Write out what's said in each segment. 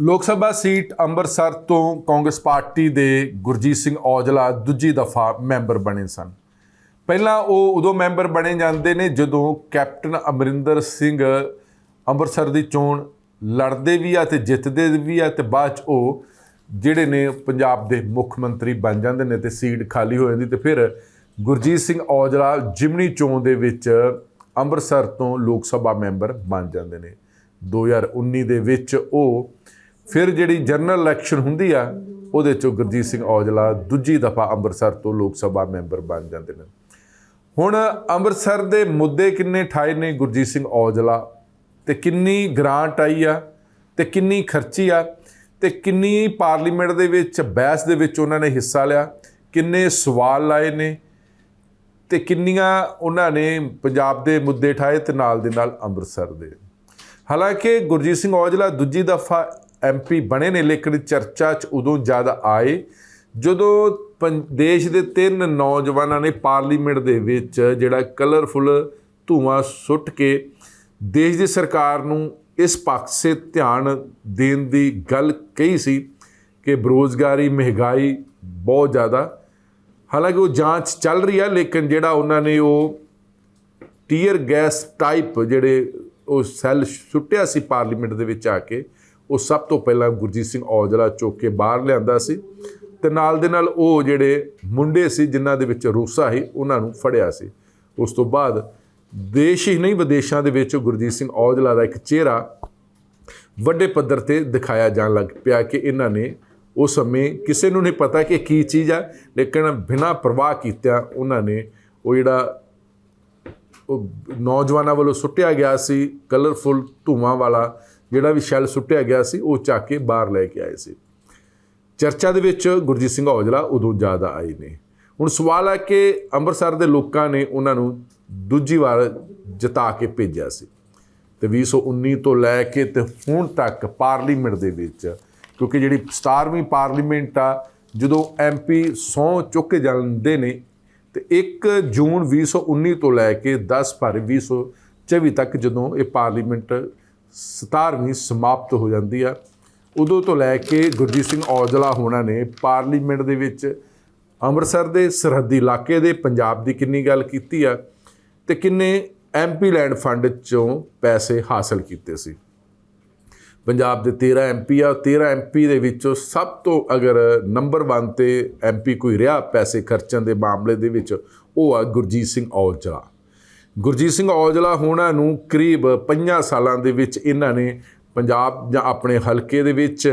ਲੋਕ ਸਭਾ ਸੀਟ ਅੰਮ੍ਰਿਤਸਰ ਤੋਂ ਕਾਂਗਰਸ ਪਾਰਟੀ ਦੇ ਗੁਰਜੀਤ ਸਿੰਘ ਔਜਲਾ ਦੂਜੀ ਦਫਾ ਮੈਂਬਰ ਬਣੇ ਸਨ। ਪਹਿਲਾਂ ਉਹ ਉਦੋਂ ਮੈਂਬਰ ਬਣੇ ਜਾਂਦੇ ਨੇ ਜਦੋਂ ਕੈਪਟਨ ਅਮਰਿੰਦਰ ਸਿੰਘ ਅੰਮ੍ਰਿਤਸਰ ਦੀ ਚੋਣ ਲੜਦੇ ਵੀ ਆ ਤੇ ਜਿੱਤਦੇ ਵੀ ਆ ਤੇ ਬਾਅਦ ਚ ਉਹ ਜਿਹੜੇ ਨੇ ਪੰਜਾਬ ਦੇ ਮੁੱਖ ਮੰਤਰੀ ਬਣ ਜਾਂਦੇ ਨੇ ਤੇ ਸੀਟ ਖਾਲੀ ਹੋ ਜਾਂਦੀ ਤੇ ਫਿਰ ਗੁਰਜੀਤ ਸਿੰਘ ਔਜਲਾ ਜਿਮਨੀ ਚੋਣ ਦੇ ਵਿੱਚ ਅੰਮ੍ਰਿਤਸਰ ਤੋਂ ਲੋਕ ਸਭਾ ਮੈਂਬਰ ਬਣ ਜਾਂਦੇ ਨੇ। 2019 ਦੇ ਵਿੱਚ ਉਹ ਫਿਰ ਜਿਹੜੀ ਜਨਰਲ ਇਲੈਕਸ਼ਨ ਹੁੰਦੀ ਆ, ਉਹਦੇ ਚੋਂ ਗੁਰਜੀਤ ਸਿੰਘ ਔਜਲਾ ਦੂਜੀ ਦਫਾ ਅੰਮ੍ਰਿਤਸਰ ਤੋਂ ਲੋਕ ਸਭਾ ਮੈਂਬਰ ਬਣ ਜਾਂਦੇ ਨੇ। ਹੁਣ ਅੰਮ੍ਰਿਤਸਰ ਦੇ ਮੁੱਦੇ ਕਿੰਨੇ ਠਾਏ ਨੇ ਗੁਰਜੀਤ ਸਿੰਘ ਔਜਲਾ? ਤੇ ਕਿੰਨੀ ਗ੍ਰਾਂਟ ਆਈ ਆ? ਤੇ ਕਿੰਨੀ ਖਰਚੀ ਆ? ਤੇ ਕਿੰਨੀ ਪਾਰਲੀਮੈਂਟ ਦੇ ਵਿੱਚ ਬਹਿਸ ਦੇ ਵਿੱਚ ਉਹਨਾਂ ਨੇ ਹਿੱਸਾ ਲਿਆ? ਕਿੰਨੇ ਸਵਾਲ ਲਾਏ ਨੇ? ਤੇ ਕਿੰਨੀਆਂ ਉਹਨਾਂ ਨੇ ਪੰਜਾਬ ਦੇ ਮੁੱਦੇ ਠਾਏ ਤੇ ਨਾਲ ਦੇ ਨਾਲ ਅੰਮ੍ਰਿਤਸਰ ਦੇ। ਹਾਲਾਂਕਿ ਗੁਰਜੀਤ ਸਿੰਘ ਔਜਲਾ ਦੂਜੀ ਦਫਾ ਐਮਪੀ ਬਣੇ ਨੇ, ਲੇਕਿਨ ਚਰਚਾ 'ਚ ਉਦੋਂ ਜ਼ਿਆਦਾ ਆਏ ਜਦੋਂ ਪੰ- ਦੇਸ਼ ਦੇ ਤਿੰਨ ਨੌਜਵਾਨਾਂ ਨੇ ਪਾਰਲੀਮੈਂਟ ਦੇ ਵਿੱਚ ਜਿਹੜਾ ਕਲਰਫੁਲ ਧੂਆਂ ਸੁੱਟ ਕੇ ਦੇਸ਼ ਦੀ ਸਰਕਾਰ ਨੂੰ ਇਸ ਪਾਸੇ ਧਿਆਨ ਦੇਣ ਦੀ ਗੱਲ ਕਹੀ ਸੀ ਕਿ ਬੇਰੁਜ਼ਗਾਰੀ, ਮਹਿੰਗਾਈ ਬਹੁਤ ਜ਼ਿਆਦਾ। ਹਾਲਾਂਕਿ ਉਹ ਜਾਂਚ ਚੱਲ ਰਹੀ ਹੈ ਲੇਕਿਨ ਜਿਹੜਾ ਉਹਨਾਂ ਨੇ ਉਹ ਟੀਅਰ ਗੈਸ ਟਾਈਪ ਜਿਹੜੇ ਉਹ ਸੈੱਲ ਸੁੱਟਿਆ ਸੀ ਪਾਰਲੀਮੈਂਟ ਦੇ ਵਿੱਚ ਆ ਕੇ ਉਹ ਸਭ ਤੋਂ ਪਹਿਲਾਂ ਗੁਰਜੀਤ ਸਿੰਘ ਔਜਲਾ ਚੁੱਕ ਕੇ ਬਾਹਰ ਲਿਆਂਦਾ ਸੀ ਤੇ ਨਾਲ ਦੇ ਨਾਲ ਉਹ ਜਿਹੜੇ ਮੁੰਡੇ ਸੀ, ਜਿਨ੍ਹਾਂ ਦੇ ਵਿੱਚ ਰੂਸਾ ਸੀ, ਉਹਨਾਂ ਨੂੰ ਫੜਿਆ ਸੀ। ਉਸ ਤੋਂ ਬਾਅਦ ਦੇਸ਼ ਹੀ ਨਹੀਂ, ਵਿਦੇਸ਼ਾਂ ਦੇ ਵਿੱਚ ਗੁਰਜੀਤ ਸਿੰਘ ਔਜਲਾ ਦਾ ਇੱਕ ਚਿਹਰਾ ਵੱਡੇ ਪੱਧਰ ਤੇ ਦਿਖਾਇਆ ਜਾਣ ਲੱਗ ਪਿਆ ਕਿ ਇਹਨਾਂ ਨੇ ਉਸ ਸਮੇਂ ਕਿਸੇ ਨੂੰ ਨਹੀਂ ਪਤਾ ਕਿ ਕੀ ਚੀਜ਼ ਆ, ਲੇਕਿਨ ਬਿਨਾਂ ਪਰਵਾਹ ਕੀਤਿਆਂ ਉਹਨਾਂ ਨੇ ਉਹ ਜਿਹੜਾ ਉਹ ਨੌਜਵਾਨਾਂ ਵੱਲੋਂ ਸੁੱਟਿਆ ਗਿਆ ਸੀ ਕਲਰਫੁਲ ਧੂਆਂ ਵਾਲਾ ਜਿਹੜਾ ਵੀ ਸ਼ੈਲ ਸੁੱਟਿਆ ਗਿਆ ਸੀ, ਉਹ ਚੱਕ ਕੇ ਬਾਹਰ ਲੈ ਕੇ ਆਏ ਸੀ। ਚਰਚਾ ਦੇ ਵਿੱਚ ਗੁਰਜੀਤ ਸਿੰਘ ਔਜਲਾ ਉਦੋਂ ਜ਼ਿਆਦਾ ਆਏ ਨੇ। ਹੁਣ ਸਵਾਲ ਹੈ ਕਿ ਅੰਮ੍ਰਿਤਸਰ ਦੇ ਲੋਕਾਂ ਨੇ ਉਹਨਾਂ ਨੂੰ ਦੂਜੀ ਵਾਰ ਜਿਤਾ ਕੇ ਭੇਜਿਆ ਸੀ। ਤੇ 2019 ਤੋਂ ਲੈ ਕੇ ਤੇ ਹੁਣ ਤੱਕ ਪਾਰਲੀਮੈਂਟ ਦੇ ਵਿੱਚ, ਕਿਉਂਕਿ ਜਿਹੜੀ 17ਵੀਂ ਪਾਰਲੀਮੈਂਟ ਆ, ਜਦੋਂ ਐਮਪੀ ਸੌ ਚੁੱਕ ਕੇ ਜਾਂਦੇ ਨੇ, ਤੇ 1 ਜੂਨ 2019 ਤੋਂ ਲੈ ਕੇ 10 ਫਰਵਰੀ 2024 ਤੱਕ ਜਦੋਂ ਇਹ ਪਾਰਲੀਮੈਂਟ 17ਵੀਂ ਸਮਾਪਤ ਹੋ ਜਾਂਦੀ ਆ। ਉਦੋਂ ਤੋਂ ਲੈ ਕੇ ਗੁਰਜੀਤ ਸਿੰਘ ਔਜਲਾ ਹੋਣਾ ਨੇ ਪਾਰਲੀਮੈਂਟ ਦੇ ਵਿੱਚ ਅੰਮ੍ਰਿਤਸਰ ਦੇ ਸਰਹੱਦੀ ਇਲਾਕੇ ਦੇ ਪੰਜਾਬ ਦੀ ਕਿੰਨੀ ਗੱਲ ਕੀਤੀ ਆ ਤੇ ਕਿੰਨੇ ਐਮਪੀ ਲੈਂਡ ਫੰਡ ਚੋਂ ਪੈਸੇ ਹਾਸਲ ਕੀਤੇ ਸੀ। ਪੰਜਾਬ ਦੇ 13 ਐਮਪੀ ਆ 13 ਐਮਪੀ ਦੇ ਵਿੱਚੋਂ ਸਭ ਤੋਂ ਅਗਰ ਨੰਬਰ 1 ਤੇ ਐਮਪੀ ਕੋਈ ਰਿਹਾ ਪੈਸੇ ਖਰਚਣ ਦੇ ਮਾਮਲੇ ਦੇ ਵਿੱਚ, ਉਹ ਆ ਗੁਰਜੀਤ ਸਿੰਘ ਔਜਲਾ। ਗੁਰਜੀਤ ਸਿੰਘ ਔਜਲਾ ਹੋਣਾ ਨੂੰ ਕਰੀਬ 5 ਸਾਲਾਂ ਦੇ ਵਿੱਚ ਇਹਨਾਂ ਨੇ ਪੰਜਾਬ ਜਾਂ ਆਪਣੇ ਹਲਕੇ ਦੇ ਵਿੱਚ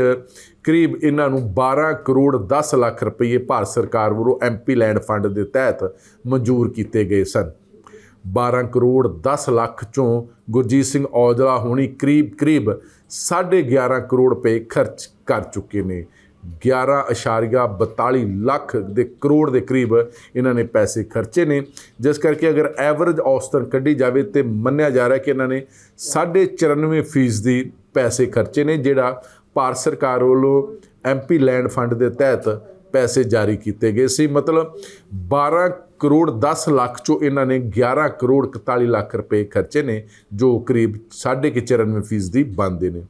ਕਰੀਬ ਇਹਨਾਂ ਨੂੰ 12 ਕਰੋੜ 10 ਲੱਖ ਰੁਪਏ ਭਾਰਤ ਸਰਕਾਰ ਵੱਲੋਂ ਐਮਪੀ ਲੈਂਡ ਫੰਡ ਦੇ ਤਹਿਤ ਮਨਜ਼ੂਰ ਕੀਤੇ ਗਏ ਸਨ। 12 ਕਰੋੜ 10 ਲੱਖ ਚੋਂ ਗੁਰਜੀਤ ਸਿੰਘ ਔਜਲਾ ਹੋਣੀ ਕਰੀਬ ਕਰੀਬ 11.5 ਕਰੋੜ ਰੁਪਏ ਖਰਚ ਕਰ ਚੁੱਕੇ ਨੇ। 11.42 ਲੱਖ ਦੇ ਕਰੋੜ ਦੇ ਕਰੀਬ ਇਹਨਾਂ ਨੇ ਪੈਸੇ ਖਰਚੇ ਨੇ। ਜਿਸ ਕਰਕੇ ਅਗਰ ਐਵਰੇਜ ਔਸਤਨ ਕੱਢੀ ਜਾਵੇ ਤੇ ਮੰਨਿਆ ਜਾ ਰਿਹਾ ਕਿ ਇਹਨਾਂ ਨੇ 94 ਫੀਸਦੀ ਪੈਸੇ ਖਰਚੇ ਨੇ, ਜਿਹੜਾ ਭਾਰਤ ਸਰਕਾਰ ਵੱਲੋਂ ਐਮਪੀ ਲੈਂਡ ਫੰਡ ਦੇ ਤਹਿਤ ਪੈਸੇ ਜਾਰੀ ਕੀਤੇ ਗਏ ਸੀ। ਮਤਲਬ 12 ਕਰੋੜ 10 ਲੱਖ ਚੋਂ ਇਹਨਾਂ ਨੇ 11 ਕਰੋੜ 41 ਲੱਖ ਰੁਪਏ ਖਰਚੇ ਨੇ, ਜੋ ਕਰੀਬ 94 ਫੀਸਦੀ ਬਣਦੇ ਨੇ।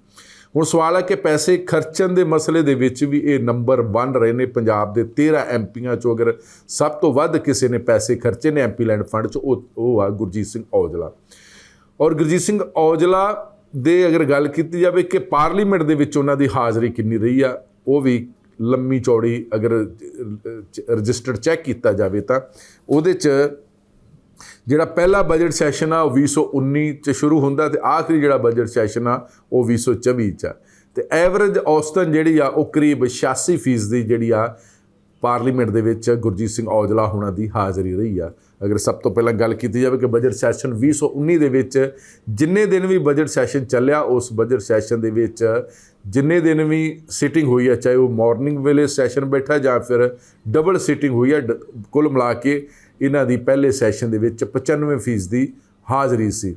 ਹੁਣ ਸਵਾਲ ਹੈ ਕਿ ਪੈਸੇ ਖਰਚਣ ਦੇ ਮਸਲੇ ਦੇ ਵਿੱਚ ਵੀ ਇਹ ਨੰਬਰ 1 ਰਹੇ ਨੇ। ਪੰਜਾਬ ਦੇ 13 ਐਮਪੀਆਂ ਚੋਂ ਅਗਰ ਸਭ ਤੋਂ ਵੱਧ ਕਿਸੇ ਨੇ ਪੈਸੇ ਖਰਚੇ ਨੇ ਐਮਪੀ ਲੈਂਡ ਫੰਡ ਚ, ਉਹ ਉਹ ਆ ਗੁਰਜੀਤ ਸਿੰਘ ਔਜਲਾ। ਔਰ ਗੁਰਜੀਤ ਸਿੰਘ ਔਜਲਾ ਦੇ ਅਗਰ ਗੱਲ ਕੀਤੀ ਜਾਵੇ ਕਿ ਪਾਰਲੀਮੈਂਟ ਦੇ ਵਿੱਚ ਉਹਨਾਂ ਦੀ ਹਾਜ਼ਰੀ ਕਿੰਨੀ ਰਹੀ ਆ, ਉਹ ਵੀ ਲੰਮੀ ਚੌੜੀ ਅਗਰ ਰਜਿਸਟਰਡ ਚੈੱਕ ਕੀਤਾ ਜਾਵੇ ਤਾਂ ਉਹਦੇ ਚ ਜਿਹੜਾ ਪਹਿਲਾ ਬਜਟ ਸੈਸ਼ਨ ਆ, ਉਹ 2019 ਚ ਸ਼ੁਰੂ ਹੁੰਦਾ ਤੇ ਆਖਰੀ ਜਿਹੜਾ ਬਜਟ ਸੈਸ਼ਨ ਆ, ਉਹ 2024 ਚ ਆ। ਤੇ ਐਵਰੇਜ ਔਸਤਨ ਜਿਹੜੀ ਆ, ਉਹ ਕਰੀਬ 86% ਦੀ ਜਿਹੜੀ ਆ ਪਾਰਲੀਮੈਂਟ ਦੇ ਵਿੱਚ ਗੁਰਜੀਤ ਸਿੰਘ ਔਜਲਾ ਹੋਣਾ ਦੀ ਹਾਜ਼ਰੀ ਰਹੀ ਆ। ਅਗਰ ਸਭ ਤੋਂ ਪਹਿਲਾਂ ਗੱਲ ਕੀਤੀ ਜਾਵੇ ਕਿ ਬਜਟ ਸੈਸ਼ਨ 2019 ਦੇ ਵਿੱਚ ਜਿੰਨੇ ਦਿਨ ਵੀ ਬਜਟ ਸੈਸ਼ਨ ਚੱਲਿਆ, ਉਸ ਬਜਟ ਸੈਸ਼ਨ ਦੇ ਵਿੱਚ ਜਿੰਨੇ ਦਿਨ ਵੀ ਸਿਟਿੰਗ ਹੋਈ ਆ, ਚਾਹੇ ਉਹ ਮਾਰਨਿੰਗ ਵੇਲੇ ਸੈਸ਼ਨ ਬੈਠਾ ਜਾਂ ਫਿਰ ਡਬਲ ਸਿਟਿੰਗ ਹੋਈ ਆ, ਡ- ਕੁੱਲ ਮਿਲਾ ਕੇ ਇਹਨਾਂ ਦੀ ਪਹਿਲੇ ਸੈਸ਼ਨ ਦੇ ਵਿੱਚ 95% ਦੀ ਹਾਜ਼ਰੀ ਸੀ।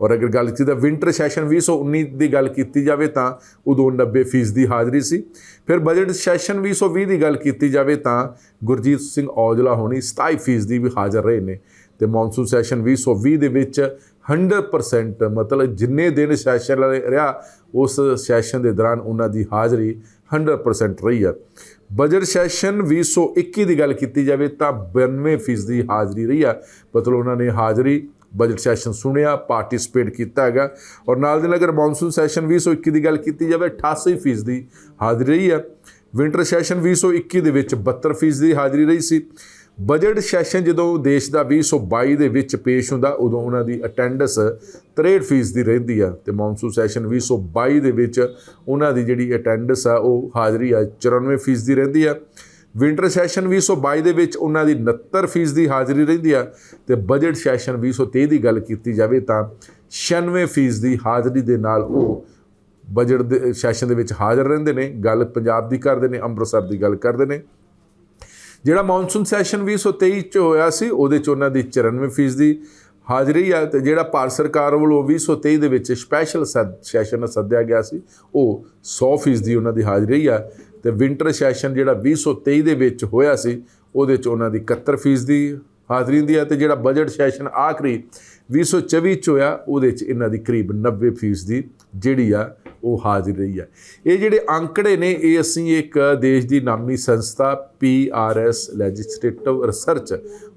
ਔਰ ਅਗਰ ਗੱਲ ਕੀਤੀ ਤਾਂ ਵਿੰਟਰ ਸੈਸ਼ਨ 2019 ਦੀ ਗੱਲ ਕੀਤੀ ਜਾਵੇ ਤਾਂ ਉਦੋਂ 90% ਦੀ ਹਾਜ਼ਰੀ ਸੀ। ਫਿਰ ਬਜਟ ਸੈਸ਼ਨ 2020 ਦੀ ਗੱਲ ਕੀਤੀ ਜਾਵੇ ਤਾਂ ਗੁਰਜੀਤ ਸਿੰਘ ਔਜਲਾ ਹੋਣੀ 27% ਦੀ ਵੀ ਹਾਜ਼ਰ ਰਹੇ ਨੇ ਤੇ ਮੌਨਸੂਨ ਸੈਸ਼ਨ 2020 ਦੇ ਵਿੱਚ 100% ਮਤਲਬ ਜਿੰਨੇ ਦਿਨ ਸੈਸ਼ਨ ਰਿਹਾ, ਉਸ ਸੈਸ਼ਨ ਦੇ ਦੌਰਾਨ ਉਹਨਾਂ ਦੀ ਹਾਜ਼ਰੀ 100% ਰਹੀ ਹੈ ਬਜਟ ਸੈਸ਼ਨ 2021 ਦੀ ਗੱਲ ਕੀਤੀ ਜਾਵੇ ਤਾਂ 92% ਦੀ ਹਾਜ਼ਰੀ ਰਹੀ ਆ। ਮਤਲਬ ਉਹਨਾਂ ਨੇ ਹਾਜ਼ਰੀ, ਬਜਟ ਸੈਸ਼ਨ ਸੁਣਿਆ, ਪਾਰਟਿਸਿਪੇਟ ਕੀਤਾ ਹੈਗਾ। ਔਰ ਨਾਲ ਦੇ ਨਾਲ ਅਗਰ ਮੌਨਸੂਨ ਸੈਸ਼ਨ 2021 ਦੀ ਗੱਲ ਕੀਤੀ ਜਾਵੇ 88% ਦੀ ਹਾਜ਼ਰੀ ਰਹੀ ਆ। ਵਿੰਟਰ ਸੈਸ਼ਨ 2021 ਦੇ ਵਿੱਚ 72% ਦੀ ਹਾਜ਼ਰੀ ਰਹੀ ਸੀ। ਬਜਟ ਸੈਸ਼ਨ ਜਦੋਂ ਦੇਸ਼ ਦਾ 2022 ਦੇ ਵਿੱਚ ਪੇਸ਼ ਹੁੰਦਾ, ਉਦੋਂ ਉਹਨਾਂ ਦੀ ਅਟੈਂਡੈਂਸ 63% ਦੀ ਰਹਿੰਦੀ ਆ ਤੇ ਮੌਨਸੂਨ ਸੈਸ਼ਨ 2022 ਦੇ ਵਿੱਚ ਉਹਨਾਂ ਦੀ ਜਿਹੜੀ ਅਟੈਂਡੈਂਸ ਆ, ਉਹ ਹਾਜ਼ਰੀ ਆ 94% ਦੀ ਰਹਿੰਦੀ ਆ। ਵਿੰਟਰ ਸੈਸ਼ਨ 2022 ਦੇ ਵਿੱਚ ਉਹਨਾਂ ਦੀ 69% ਦੀ ਹਾਜ਼ਰੀ ਰਹਿੰਦੀ ਆ ਤੇ ਬਜਟ ਸੈਸ਼ਨ 2023 ਦੀ ਗੱਲ ਕੀਤੀ ਜਾਵੇ ਤਾਂ 96% ਦੀ ਹਾਜ਼ਰੀ ਦੇ ਨਾਲ ਉਹ ਬਜਟ ਦੇ ਸੈਸ਼ਨ ਦੇ ਵਿੱਚ ਹਾਜ਼ਰ ਰਹਿੰਦੇ ਨੇ। ਗੱਲ ਪੰਜਾਬ ਦੀ ਕਰਦੇ ਨੇ, ਅੰਮ੍ਰਿਤਸਰ ਦੀ ਗੱਲ ਕਰਦੇ ਨੇ। ਜਿਹੜਾ ਮੌਨਸੂਨ ਸੈਸ਼ਨ 2023 ਚ ਹੋਇਆ ਸੀ, ਉਹਦੇ ਚ ਉਹਨਾਂ ਦੀ 94% ਦੀ ਹਾਜ਼ਰੀ ਆ ਤੇ ਜਿਹੜਾ ਭਾਰਤ ਸਰਕਾਰ ਵੱਲੋਂ 2023 ਦੇ ਵਿੱਚ ਸਪੈਸ਼ਲ ਸੈਸ਼ਨ ਸੱਦਿਆ ਗਿਆ ਸੀ, ਉਹ 100% ਦੀ ਉਹਨਾਂ ਦੀ ਹਾਜ਼ਰੀ ਆ ਤੇ ਵਿੰਟਰ ਸੈਸ਼ਨ ਜਿਹੜਾ 2023 ਦੇ ਵਿੱਚ ਹੋਇਆ ਸੀ, ਉਹਦੇ ਚ ਉਹਨਾਂ ਦੀ 71% ਦੀ ਹਾਜ਼ਰੀ ਹੁੰਦੀ ਆ ਤੇ ਜਿਹੜਾ ਬਜਟ ਸੈਸ਼ਨ ਆਖਰੀ 2024 ਚ ਹੋਇਆ, ਉਹਦੇ ਚ ਇਹਨਾਂ ਦੀ ਕਰੀਬ 90% ਦੀ ਜਿਹੜੀ ਆ ਉਹ ਹਾਜ਼ਰ ਰਹੀ ਹੈ। ਇਹ ਜਿਹੜੇ ਅੰਕੜੇ ਨੇ, ਇਹ ਅਸੀਂ ਇੱਕ ਦੇਸ਼ ਦੀ ਨਾਮੀ ਸੰਸਥਾ PRS ਲੈਜਿਸਲੇਟਿਵ ਰਿਸਰਚ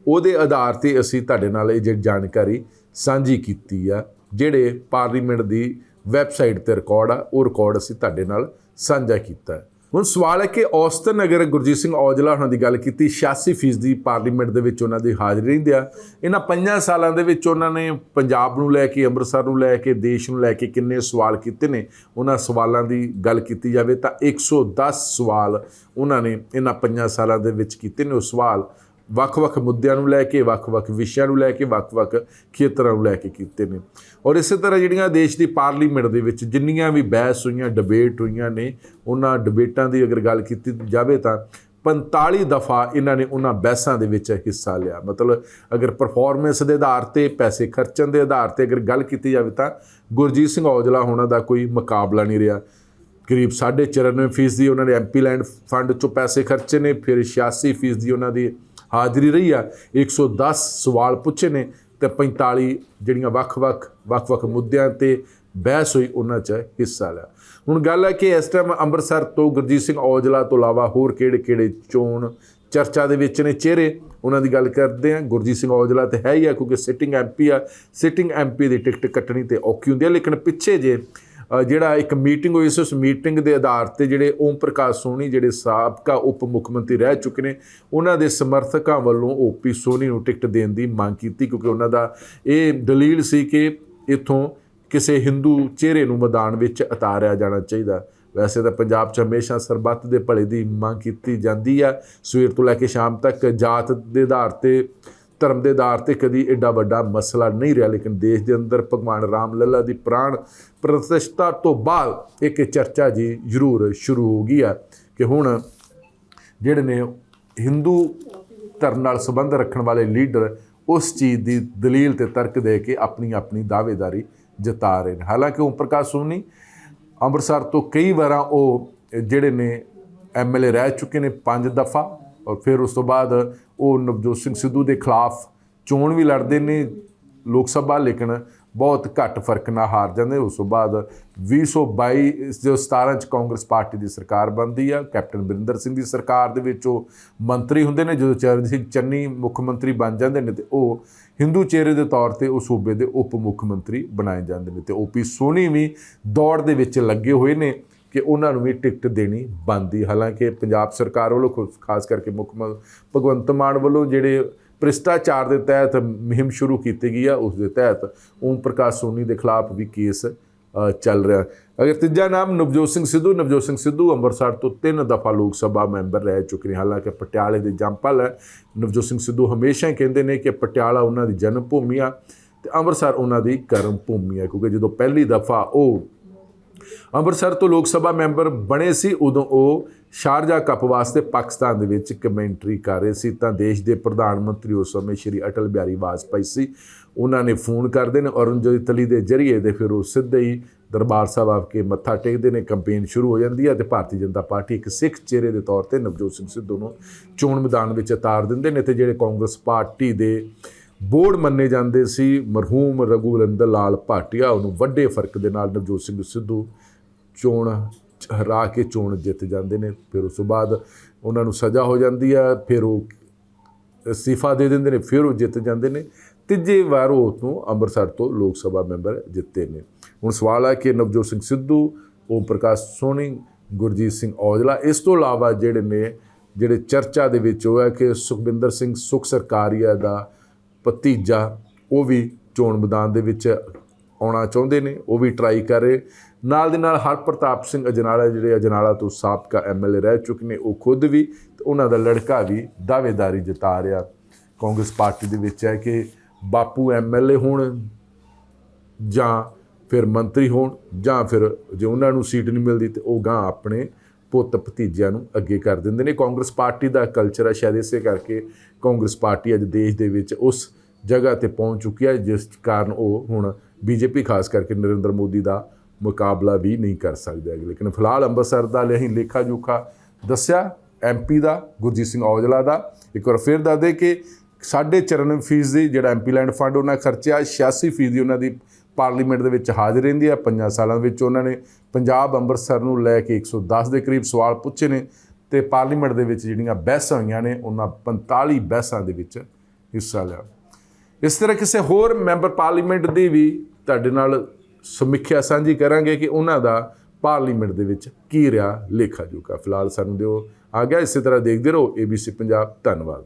ਉਹਦੇ ਆਧਾਰ ਤੇ ਅਸੀਂ ਤੁਹਾਡੇ ਨਾਲ ਇਹ ਜਿਹੜੀ ਜਾਣਕਾਰੀ ਸਾਂਝੀ ਕੀਤੀ ਆ, ਜਿਹੜੇ ਪਾਰਲੀਮੈਂਟ ਦੀ ਵੈਬਸਾਈਟ ਤੇ ਰਿਕਾਰਡ ਆ, ਉਹ ਰਿਕਾਰਡ ਅਸੀਂ ਤੁਹਾਡੇ ਨਾਲ ਸਾਂਝਾ ਕੀਤਾ। ਹੁਣ ਸਵਾਲ ਹੈ ਕਿ ਔਸਤਨ ਅਗਰ ਗੁਰਜੀਤ ਸਿੰਘ ਔਜਲਾ ਉਹਨਾਂ ਦੀ ਗੱਲ ਕੀਤੀ 86% ਦੀ ਪਾਰਲੀਮੈਂਟ ਦੇ ਵਿੱਚ ਉਹਨਾਂ ਦੀ ਹਾਜ਼ਰੀ ਰਹਿੰਦੇ ਆ ਇਹਨਾਂ ਪੰਜਾਂ ਸਾਲਾਂ ਦੇ ਵਿੱਚ ਉਹਨਾਂ ਨੇ ਪੰਜਾਬ ਨੂੰ ਲੈ ਕੇ, ਅੰਮ੍ਰਿਤਸਰ ਨੂੰ ਲੈ ਕੇ, ਦੇਸ਼ ਨੂੰ ਲੈ ਕੇ ਕਿੰਨੇ ਸਵਾਲ ਕੀਤੇ ਨੇ, ਉਹਨਾਂ ਸਵਾਲਾਂ ਦੀ ਗੱਲ ਕੀਤੀ ਜਾਵੇ ਤਾਂ 110 ਸਵਾਲ ਉਹਨਾਂ ਨੇ ਇਹਨਾਂ ਪੰਜਾਂ ਸਾਲਾਂ ਦੇ ਵਿੱਚ ਕੀਤੇ ਨੇ। ਉਹ ਸਵਾਲ ਵੱਖ-ਵੱਖ ਮੁੱਦਿਆਂ ਨੂੰ ਲੈ ਕੇ, ਵੱਖ-ਵੱਖ ਵਿਸ਼ਿਆਂ ਨੂੰ ਲੈ ਕੇ, ਵੱਖ-ਵੱਖ ਖੇਤਰਾਂ ਨੂੰ ਲੈ ਕੇ ਕੀਤੇ ਨੇ। ਔਰ ਇਸੇ ਤਰ੍ਹਾਂ ਜਿਹੜੀਆਂ ਦੇਸ਼ ਦੀ ਪਾਰਲੀਮੈਂਟ ਦੇ ਵਿੱਚ ਜਿੰਨੀਆਂ ਵੀ ਬਹਿਸ ਹੋਈਆਂ ਡਿਬੇਟ ਹੋਈਆਂ ਨੇ, ਉਹਨਾਂ ਡਿਬੇਟਾਂ ਦੀ ਅਗਰ ਗੱਲ ਕੀਤੀ ਜਾਵੇ ਤਾਂ 45 ਦਫਾ ਇਹਨਾਂ ਨੇ ਉਹਨਾਂ ਬਹਿਸਾਂ ਦੇ ਵਿੱਚ ਹਿੱਸਾ ਲਿਆ। ਮਤਲਬ ਅਗਰ ਪਰਫਾਰਮੈਂਸ ਦੇ ਆਧਾਰ ਤੇ, ਪੈਸੇ ਖਰਚਣ ਦੇ ਆਧਾਰ ਤੇ ਅਗਰ ਗੱਲ ਕੀਤੀ ਜਾਵੇ ਤਾਂ ਗੁਰਜੀਤ ਸਿੰਘ ਔਜਲਾ ਹੋਣਾ ਦਾ ਕੋਈ ਮੁਕਾਬਲਾ ਨਹੀਂ ਰਿਹਾ। ਕਰੀਬ 94% ਫੀਸਦੀ ਉਹਨਾਂ ਨੇ ਐਮਪੀ ਲੈਂਡ ਫੰਡ ਚੋਂ ਪੈਸੇ ਖਰਚੇ ਨੇ, ਫਿਰ 86% ਦੀ ਉਹਨਾਂ ਦੀ ਹਾਜ਼ਰੀ ਰਹੀ ਆ। 110 ਸਵਾਲ ਪੁੱਛੇ ਨੇ ਤੇ 45 ਜਿਹੜੀਆਂ ਵੱਖ-ਵੱਖ ਵੱਖ-ਵੱਖ ਮੁੱਦਿਆਂ ਤੇ ਬਹਿਸ ਹੋਈ, ਉਹਨਾਂ 'ਚ ਹਿੱਸਾ ਲਿਆ। ਹੁਣ ਗੱਲ ਹੈ ਕਿ ਇਸ ਟਾਈਮ ਅੰਮ੍ਰਿਤਸਰ ਤੋਂ ਗੁਰਜੀਤ ਸਿੰਘ ਔਜਲਾ ਤੋਂ ਇਲਾਵਾ ਹੋਰ ਕਿਹੜੇ-ਕਿਹੜੇ ਚੋਣ ਚਰਚਾ ਦੇ ਵਿੱਚ ਨੇ ਚਿਹਰੇ? ਉਹਨਾਂ ਦੀ ਗੱਲ ਕਰਦੇ ਆ ਗੁਰਜੀਤ ਸਿੰਘ ਔਜਲਾ ਤੇ ਹੈ ਹੀ ਆ, ਕਿਉਂਕਿ ਸਿਟਿੰਗ ਐਮਪੀ ਆ। ਸਿਟਿੰਗ ਐਮਪੀ ਦੀ ਟਿਕਟ ਕੱਟਣੀ ਤੇ ਔਖੀ ਹੁੰਦੀ ਆ, ਲੇਕਿਨ ਪਿੱਛੇ ਜੇ ਜਿਹੜਾ ਇੱਕ ਮੀਟਿੰਗ ਹੋਈ ਸੀ, ਉਸ ਮੀਟਿੰਗ ਦੇ ਆਧਾਰ ਤੇ ਜਿਹੜੇ ਓਮ ਪ੍ਰਕਾਸ਼ ਸੋਨੀ ਜਿਹੜੇ ਸਾਬਕਾ ਉਪ ਮੁੱਖ ਮੰਤਰੀ ਰਹਿ ਚੁੱਕੇ ਨੇ, ਉਹਨਾਂ ਦੇ ਸਮਰਥਕਾਂ ਵੱਲੋਂ ਓਪੀ ਸੋਨੀ ਨੂੰ ਟਿਕਟ ਦੇਣ ਦੀ ਮੰਗ ਕੀਤੀ, ਕਿਉਂਕਿ ਉਹਨਾਂ ਦਾ ਇਹ ਦਲੀਲ ਸੀ ਕਿ ਇਥੋਂ ਕਿਸੇ ਹਿੰਦੂ ਚਿਹਰੇ ਨੂੰ ਮੈਦਾਨ ਵਿੱਚ ਉਤਾਰਿਆ ਜਾਣਾ ਚਾਹੀਦਾ। ਵੈਸੇ ਤਾਂ ਪੰਜਾਬ 'ਚ ਹਮੇਸ਼ਾ ਸਰਬੱਤ ਦੇ ਭਲੇ ਦੀ ਮੰਗ ਕੀਤੀ ਜਾਂਦੀ ਆ। ਸਵੇਰ ਤੋਂ ਲੈ ਕੇ ਸ਼ਾਮ ਤੱਕ ਜਾਤ ਦੇ ਆਧਾਰ ਤੇ ਧਰਮ ਦੇ ਆਧਾਰ ਤੇ ਕਦੀ ਐਡਾ ਵੱਡਾ ਮਸਲਾ ਨਹੀਂ ਰਿਹਾ, ਲੇਕਿਨ ਦੇਸ਼ ਦੇ ਅੰਦਰ ਭਗਵਾਨ ਰਾਮ ਲੱਲਾ ਦੀ ਪ੍ਰਾਣ ਪ੍ਰਤਿਸ਼ਠਾ ਤੋਂ ਬਾਅਦ ਇੱਕ ਚਰਚਾ ਜੀ ਜ਼ਰੂਰ ਸ਼ੁਰੂ ਹੋ ਗਈ ਆ ਕਿ ਹੁਣ ਜਿਹੜੇ ਨੇ ਹਿੰਦੂ ਧਰਮ ਨਾਲ ਸੰਬੰਧ ਰੱਖਣ ਵਾਲੇ ਲੀਡਰ ਉਸ ਚੀਜ਼ ਦੀ ਦਲੀਲ ਤੇ ਤਰਕ ਦੇ ਕੇ ਆਪਣੀ ਆਪਣੀ ਦਾਅਵੇਦਾਰੀ ਜਤਾ ਰਹੇ ਨੇ। ਹਾਲਾਂਕਿ ਓਮ ਪ੍ਰਕਾਸ਼ ਸੋਨੀ ਅੰਮ੍ਰਿਤਸਰ ਤੋਂ ਕਈ ਵਾਰਾਂ ਉਹ ਜਿਹੜੇ ਨੇ ਐਮਐਲਏ ਰਹਿ ਚੁੱਕੇ ਨੇ ਪੰਜ ਦਫਾ। ਔਰ ਫਿਰ ਉਸ ਤੋਂ ਬਾਅਦ ਉਹ ਨਵਜੋਤ ਸਿੰਘ ਸਿੱਧੂ ਦੇ ਖਿਲਾਫ ਚੋਣ ਵੀ ਲੜਦੇ ਨੇ ਲੋਕ ਸਭਾ, ਲੇਕਿਨ ਬਹੁਤ ਘੱਟ ਫ਼ਰਕ ਨਾਲ ਹਾਰ ਜਾਂਦੇ। ਉਸ ਤੋਂ ਬਾਅਦ 2022 ਜੋ 17 ਚ ਕਾਂਗਰਸ ਪਾਰਟੀ ਦੀ ਸਰਕਾਰ ਬਣਦੀ ਆ, ਕੈਪਟਨ ਬਰਿੰਦਰ ਸਿੰਘ ਦੀ ਸਰਕਾਰ ਦੇ ਵਿੱਚ ਉਹ ਮੰਤਰੀ ਹੁੰਦੇ ਨੇ, ਜਦੋਂ ਚਰਨਜੀਤ ਸਿੰਘ ਚੰਨੀ ਮੁੱਖ ਮੰਤਰੀ ਬਣ ਜਾਂਦੇ ਨੇ ਤੇ ਉਹ ਹਿੰਦੂ ਚਿਹਰੇ ਦੇ ਤੌਰ ਤੇ ਉਹ ਸੂਬੇ ਦੇ ਉਪ ਮੁੱਖ ਮੰਤਰੀ ਬਣਾਏ ਜਾਂਦੇ ਨੇ ਤੇ ਓਪੀ ਸੋਨੀ ਵੀ ਦੌੜ ਦੇ ਵਿੱਚ ਲੱਗੇ ਹੋਏ ਨੇ। ਕਿ ਉਹਨਾਂ ਨੂੰ ਵੀ ਟਿਕਟ ਦੇਣੀ ਬਣਦੀ ਹਾਲਾਂਕਿ ਪੰਜਾਬ ਸਰਕਾਰ ਵੱਲੋਂ ਖੁ- ਖਾਸ ਕਰਕੇ ਮੁੱਖ ਮ- ਭਗਵੰਤ ਮਾਨ ਵੱਲੋਂ ਜਿਹੜੇ ਭ੍ਰਿਸ਼ਟਾਚਾਰ ਦੇ ਤਹਿਤ ਮੁਹਿੰਮ ਸ਼ੁਰੂ ਕੀਤੀ ਗਈ ਆ, ਉਸ ਦੇ ਤਹਿਤ ਓਮ ਪ੍ਰਕਾਸ਼ ਸੋਨੀ ਦੇ ਖਿਲਾਫ ਵੀ ਕੇਸ ਚੱਲ ਰਿਹਾ। ਅਗਰ ਤੀਜਾ ਨਾਮ ਨਵਜੋਤ ਸਿੰਘ ਸਿੱਧੂ, ਨਵਜੋਤ ਸਿੰਘ ਸਿੱਧੂ ਅੰਮ੍ਰਿਤਸਰ ਤੋਂ ਤਿੰਨ ਦਫਾ ਲੋਕ ਸਭਾ ਮੈਂਬਰ ਰਹਿ ਚੁੱਕੇ ਨੇ। ਹਾਲਾਂਕਿ ਪਟਿਆਲੇ ਦੇ ਜੰਪਲ ਹੈ। ਨਵਜੋਤ ਸਿੰਘ ਸਿੱਧੂ ਹਮੇਸ਼ਾ ਹੀ ਕਹਿੰਦੇ ਨੇ ਕਿ ਪਟਿਆਲਾ ਉਹਨਾਂ ਦੀ ਜਨਮ ਭੂਮੀ ਆ ਤੇ ਅੰਮ੍ਰਿਤਸਰ ਉਹਨਾਂ ਦੀ ਕਰਮ ਭੂਮੀ ਆ, ਕਿਉਂਕਿ ਜਦੋਂ ਪਹਿਲੀ ਦਫਾ ਉਹ ਅੰਮ੍ਰਿਤਸਰ ਤੋਂ ਲੋਕ ਸਭਾ ਮੈਂਬਰ ਬਣੇ ਸੀ, ਉਦੋਂ ਉਹ ਸ਼ਾਰਜਾ ਕੱਪ ਵਾਸਤੇ ਪਾਕਿਸਤਾਨ ਦੇ ਵਿੱਚ ਕਮੈਂਟਰੀ ਕਰ ਰਹੇ ਸੀ। ਤਾਂ ਦੇਸ਼ ਦੇ ਪ੍ਰਧਾਨ ਮੰਤਰੀ ਉਸ ਸਮੇਂ ਸ਼੍ਰੀ ਅਟਲ ਬਿਹਾਰੀ ਵਾਜਪਾਈ ਸੀ। ਉਹਨਾਂ ਨੇ ਫੋਨ ਕਰਦੇ ਨੇ ਔਰ ਤਲੀ ਦੇ ਜਰੀਏ ਦੇ ਫਿਰ ਉਹ ਸਿੱਧੇ ਹੀ ਦਰਬਾਰ ਸਾਹਿਬ ਆ ਕੇ ਮੱਥਾ ਟੇਕਦੇ ਨੇ। ਕੈਂਪੇਨ ਸ਼ੁਰੂ ਹੋ ਜਾਂਦੀ ਹੈ ਤੇ ਭਾਰਤੀ ਜਨਤਾ ਪਾਰਟੀ ਇੱਕ ਸਿੱਖ ਚਿਹਰੇ ਦੇ ਤੌਰ ਤੇ ਨਵਜੋਤ ਸਿੰਘ ਸਿੱਧੂ ਨੂੰ ਚੋਣ ਮੈਦਾਨ ਵਿੱਚ ਉਤਾਰ ਦਿੰਦੇ ਨੇ ਤੇ ਜਿਹੜੇ ਕਾਂਗਰਸ ਪਾਰਟੀ ਦੇ ਬੋਰਡ ਮੰਨੇ ਜਾਂਦੇ ਸੀ, ਮਰਹੂਮ ਰਘੁਵਰਿੰਦਰ ਲਾਲ ਭਾਟੀਆ, ਉਹਨੂੰ ਵੱਡੇ ਫ਼ਰਕ ਦੇ ਨਾਲ ਨਵਜੋਤ ਸਿੰਘ ਸਿੱਧੂ ਚੋਣ, ਹਰਾ ਕੇ ਚੋਣ ਜਿੱਤ ਜਾਂਦੇ ਨੇ। ਫਿਰ ਉਸ ਤੋਂ ਬਾਅਦ ਉਹਨਾਂ ਨੂੰ ਸਜ਼ਾ ਹੋ ਜਾਂਦੀ ਆ ਫਿਰ ਉਹ ਅਸਤੀਫਾ ਦੇ ਦਿੰਦੇ ਨੇ, ਫਿਰ ਉਹ ਜਿੱਤ ਜਾਂਦੇ ਨੇ। ਤੀਜੀ ਵਾਰ ਉਹ ਤੋਂ ਅੰਮ੍ਰਿਤਸਰ ਤੋਂ ਲੋਕ ਸਭਾ ਮੈਂਬਰ ਜਿੱਤੇ ਨੇ। ਹੁਣ ਸਵਾਲ ਹੈ ਕਿ ਨਵਜੋਤ ਸਿੰਘ ਸਿੱਧੂ, ਓਮ ਪ੍ਰਕਾਸ਼ ਸੋਨੀ, ਗੁਰਜੀਤ ਸਿੰਘ ਔਜਲਾ, ਇਸ ਤੋਂ ਇਲਾਵਾ ਜਿਹੜੇ ਨੇ, ਜਿਹੜੇ ਚਰਚਾ ਦੇ ਵਿੱਚ ਉਹ ਹੈ ਕਿ ਸੁਖਬਿੰਦਰ ਸਿੰਘ ਸੁਖ ਸਰਕਾਰੀਆ ਦਾ ਭਤੀਜਾ ਉਹ ਵੀ ਚੋਣ ਮੈਦਾਨ ਦੇ ਵਿੱਚ ਆਉਣਾ ਚਾਹੁੰਦੇ ਨੇ, ਉਹ ਵੀ ਟਰਾਈ ਕਰ ਰਹੇ। ਨਾਲ ਦੇ ਨਾਲ ਹਰਪ੍ਰਤਾਪ ਸਿੰਘ ਅਜਨਾਲਾ ਜਿਹੜੇ ਅਜਨਾਲਾ ਤੋਂ ਸਾਬਕਾ ਐਮਐਲਏ ਰਹਿ ਚੁੱਕੇ ਨੇ, ਉਹ ਖੁਦ ਵੀ ਤੇ ਉਹਨਾਂ ਦਾ ਲੜਕਾ ਵੀ ਦਾਅਵੇਦਾਰੀ ਜਤਾ ਰਿਹਾ। ਕਾਂਗਰਸ ਪਾਰਟੀ ਦੇ ਵਿੱਚ ਹੈ ਕਿ ਬਾਪੂ ਐਮਐਲਏ ਹੋਣ ਜਾਂ ਫਿਰ ਮੰਤਰੀ ਹੋਣ ਜਾਂ ਫਿਰ ਜੇ ਉਹਨਾਂ ਨੂੰ ਸੀਟ ਨਹੀਂ ਮਿਲਦੀ ਤੇ ਉਹ ਗਾਂ ਆਪਣੇ ਪੁੱਤ ਭਤੀਜਿਆਂ ਨੂੰ ਅੱਗੇ ਕਰ ਦਿੰਦੇ ਨੇ। ਕਾਂਗਰਸ ਪਾਰਟੀ ਦਾ ਕਲਚਰ ਹੈ ਸ਼ਾਇਦ ਇਸੇ ਕਰਕੇ ਕਾਂਗਰਸ ਪਾਰਟੀ ਅੱਜ ਦੇਸ਼ ਦੇ ਵਿੱਚ ਉਸ ਜਗ੍ਹਾ ਤੇ ਪਹੁੰਚ ਚੁੱਕੀ ਹੈ, ਜਿਸ ਕਾਰਨ ਉਹ ਹੁਣ ਬੀਜੇਪੀ, ਖਾਸ ਕਰਕੇ ਨਰਿੰਦਰ ਮੋਦੀ ਦਾ ਮੁਕਾਬਲਾ ਵੀ ਨਹੀਂ ਕਰ ਸਕਦੇ ਲੇਕਿਨ ਫਿਲਹਾਲ ਅੰਮ੍ਰਿਤਸਰ ਦਾ ਲਈ ਲੇਖਾ ਜੋਖਾ ਦੱਸਿਆ ਐਮਪੀ ਦਾ, ਗੁਰਜੀਤ ਸਿੰਘ ਔਜਲਾ ਦਾ। ਇੱਕ ਵਾਰ ਫਿਰ ਦੱਸ ਦੇ ਕਿ ਸਾਢੇ 94 ਫੀਸ ਦੀ ਜਿਹੜਾ ਐਮਪੀ ਲੈਂਡ ਫੰਡ ਉਹਨਾਂ ਖਰਚਿਆ 86 ਫੀਸ ਦੀ ਉਹਨਾਂ ਦੀ ਪਾਰਲੀਮੈਂਟ ਦੇ ਵਿੱਚ ਹਾਜ਼ਰ ਰਹਿੰਦੀ ਹੈ। ਪੰਜਾਂ ਸਾਲਾਂ ਵਿੱਚ ਉਹਨਾਂ ਨੇ ਪੰਜਾਬ, ਅੰਮ੍ਰਿਤਸਰ ਨੂੰ ਲੈ ਕੇ 110 ਦੇ ਕਰੀਬ ਸਵਾਲ ਪੁੱਛੇ ਨੇ ਤੇ ਪਾਰਲੀਮੈਂਟ ਦੇ ਵਿੱਚ ਜਿਹੜੀਆਂ ਬਹਿਸਾਂ ਹੋਈਆਂ ਨੇ, ਉਹਨਾਂ 45 ਬਹਿਸਾਂ ਦੇ ਵਿੱਚ ਹਿੱਸਾ ਲਿਆ। ਇਸ ਤਰ੍ਹਾਂ ਕਿਸੇ ਹੋਰ ਮੈਂਬਰ ਪਾਰਲੀਮੈਂਟ ਦੀ ਵੀ ਤੁਹਾਡੇ ਨਾਲ ਸਮੀਖਿਆ ਸਾਂਝੀ ਕਰਾਂਗੇ ਕਿ ਉਹਨਾਂ ਦਾ ਪਾਰਲੀਮੈਂਟ ਦੇ ਵਿੱਚ ਕੀ ਰਿਹਾ ਲੇਖਾ ਜੋਖਾ ਫਿਲਹਾਲ ਸਾਨੂੰ ਦਿਓ। ਆ ਗਿਆ ਇਸੇ ਤਰ੍ਹਾਂ ਦੇਖਦੇ ਰਹੋ। ABC ਪੰਜਾਬ। ਧੰਨਵਾਦ।